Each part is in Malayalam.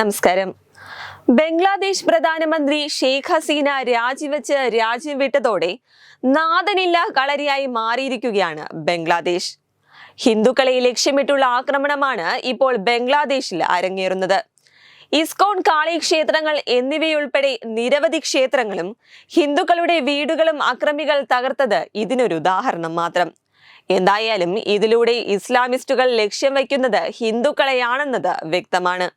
നമസ്കാരം. ബംഗ്ലാദേശ് പ്രധാനമന്ത്രി ഷെയ്ഖ് ഹസീന രാജിവെച്ച് രാജ്യം വിട്ടതോടെ നാഥനില്ല കളരിയായി മാറിയിരിക്കുകയാണ് ബംഗ്ലാദേശ്. ഹിന്ദുക്കളെ ലക്ഷ്യമിട്ടുള്ള ആക്രമണമാണ് ഇപ്പോൾ ബംഗ്ലാദേശിൽ അരങ്ങേറുന്നത്. ഇസ്കോൺ കാളി ക്ഷേത്രങ്ങൾ എന്നിവയുൾപ്പെടെ നിരവധി ക്ഷേത്രങ്ങളും ഹിന്ദുക്കളുടെ വീടുകളും അക്രമികൾ തകർത്തത് ഇതിനൊരു ഉദാഹരണം മാത്രം. എന്തായാലും ഇതിലൂടെ ഇസ്ലാമിസ്റ്റുകൾ ലക്ഷ്യം വയ്ക്കുന്നത് ഹിന്ദുക്കളെയാണെന്നത് വ്യക്തമാണ്.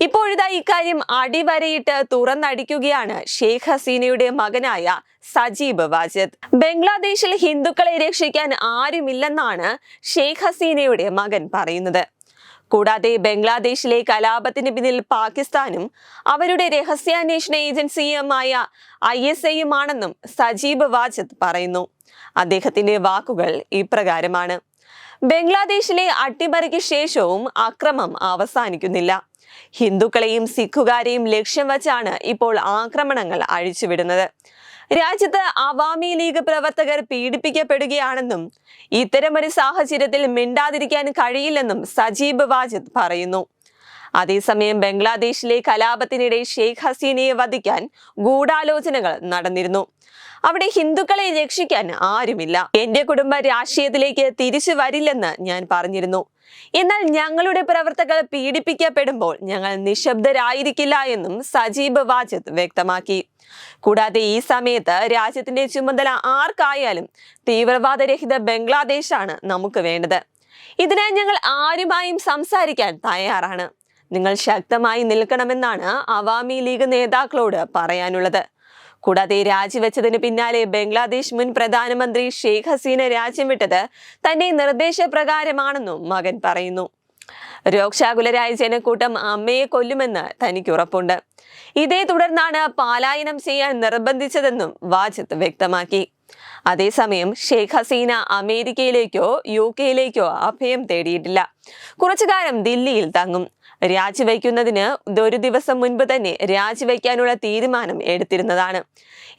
ഇപ്പോഴിതാ ഇക്കാര്യം അടിവരയിട്ട് തുറന്നടിക്കുകയാണ് ഷെയ്ഖ് ഹസീനയുടെ മകനായ സജീബ് വാജിദ്. ബംഗ്ലാദേശിൽ ഹിന്ദുക്കളെ രക്ഷിക്കാൻ ആരുമില്ലെന്നാണ് ഷെയ്ഖ് ഹസീനയുടെ മകൻ പറയുന്നത്. കൂടാതെ ബംഗ്ലാദേശിലെ കലാപത്തിന് പിന്നിൽ പാകിസ്ഥാനും അവരുടെ രഹസ്യാന്വേഷണ ഏജൻസിയുമായ ഐ എസ് ഐയുമാണെന്നും സജീബ് വാജിദ് പറയുന്നു. അദ്ദേഹത്തിന്റെ വാക്കുകൾ ഇപ്രകാരമാണ്. ബംഗ്ലാദേശിലെ അട്ടിമറിക്ക് ശേഷവും അക്രമം അവസാനിക്കുന്നില്ല. ഹിന്ദുക്കളെയും സിഖുകാരെയും ലക്ഷ്യം വച്ചാണ് ഇപ്പോൾ ആക്രമണങ്ങൾ അഴിച്ചുവിടുന്നത്. രാജ്യത്ത് അവാമി ലീഗ് പ്രവർത്തകർ പീഡിപ്പിക്കപ്പെടുകയാണെന്നും ഇത്തരമൊരു സാഹചര്യത്തിൽ മിണ്ടാതിരിക്കാൻ കഴിയില്ലെന്നും സജീബ് വാജിദ് പറയുന്നു. അതേസമയം ബംഗ്ലാദേശിലെ കലാപത്തിനിടെ ഷെയ്ഖ് ഹസീനയെ വധിക്കാൻ ഗൂഢാലോചനകൾ നടന്നിരുന്നു. അവിടെ ഹിന്ദുക്കളെ രക്ഷിക്കാൻ ആരുമില്ല. എന്റെ കുടുംബ രാഷ്ട്രീയത്തിലേക്ക് തിരിച്ചു വരില്ലെന്ന് ഞാൻ പറഞ്ഞിരുന്നു. എന്നാൽ ഞങ്ങളുടെ പ്രവർത്തകർ പീഡിപ്പിക്കപ്പെടുമ്പോൾ ഞങ്ങൾ നിശബ്ദരായിരിക്കില്ല എന്നും സജീബ് വാജിദ് വ്യക്തമാക്കി. കൂടാതെ ഈ സമയത്ത് രാജ്യത്തിന്റെ ചുമതല ആർക്കായാലും തീവ്രവാദരഹിത ബംഗ്ലാദേശാണ് നമുക്ക് വേണ്ടത്. ഇതിനായി ഞങ്ങൾ ആരുമായും സംസാരിക്കാൻ തയ്യാറാണ്. നിങ്ങൾ ശക്തമായി നിൽക്കണമെന്നാണ് അവാമി ലീഗ് നേതാക്കളോട് പറയാനുള്ളത്. കൂടാതെ രാജിവെച്ചതിന് പിന്നാലെ ബംഗ്ലാദേശ് മുൻ പ്രധാനമന്ത്രി ഷെയ്ഖ് ഹസീന രാജ്യം വിട്ടത് തന്റെ നിർദ്ദേശപ്രകാരമാണെന്നും മകൻ പറയുന്നു. രോക്ഷാകുലരായ ജനക്കൂട്ടം അമ്മയെ കൊല്ലുമെന്ന് തനിക്ക് ഉറപ്പുണ്ട്. ഇതേ തുടർന്നാണ് പാലായനം ചെയ്യാൻ നിർബന്ധിച്ചതെന്നും വാജിദ് വ്യക്തമാക്കി. അതേസമയം ഷെയ്ഖ് ഹസീന അമേരിക്കയിലേക്കോ യു കെയിലേക്കോ അഭയം തേടിയിട്ടില്ല. കുറച്ചുകാലം ദില്ലിയിൽ തങ്ങും. രാജിവെക്കുന്നതിന് ഒരു ദിവസം മുൻപ് തന്നെ രാജിവയ്ക്കാനുള്ള തീരുമാനം എടുത്തിരുന്നതാണ്.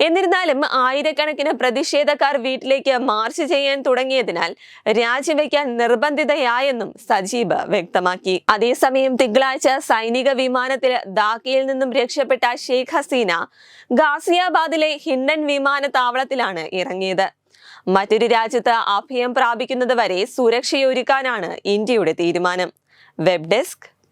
എന്നിരുന്നാലും ആയിരക്കണക്കിന് പ്രതിഷേധക്കാർ വീട്ടിലേക്ക് മാർച്ച് ചെയ്യാൻ തുടങ്ങിയതിനാൽ രാജിവയ്ക്കാൻ നിർബന്ധിതയായെന്നും സജീബ് വ്യക്തമാക്കി. അതേസമയം തിങ്കളാഴ്ച സൈനിക വിമാനത്തിൽ ധാക്കയിൽ നിന്നും രക്ഷപ്പെട്ട ഷെയ്ഖ് ഹസീന ഗാസിയാബാദിലെ ഹിൻഡൻ വിമാനത്താവളത്തിലാണ് ഇറങ്ങിയത്. മറ്റൊരു രാജ്യത്ത് അഭയം പ്രാപിക്കുന്നത് വരെ സുരക്ഷയൊരുക്കാനാണ് ഇന്ത്യയുടെ തീരുമാനം. Web desk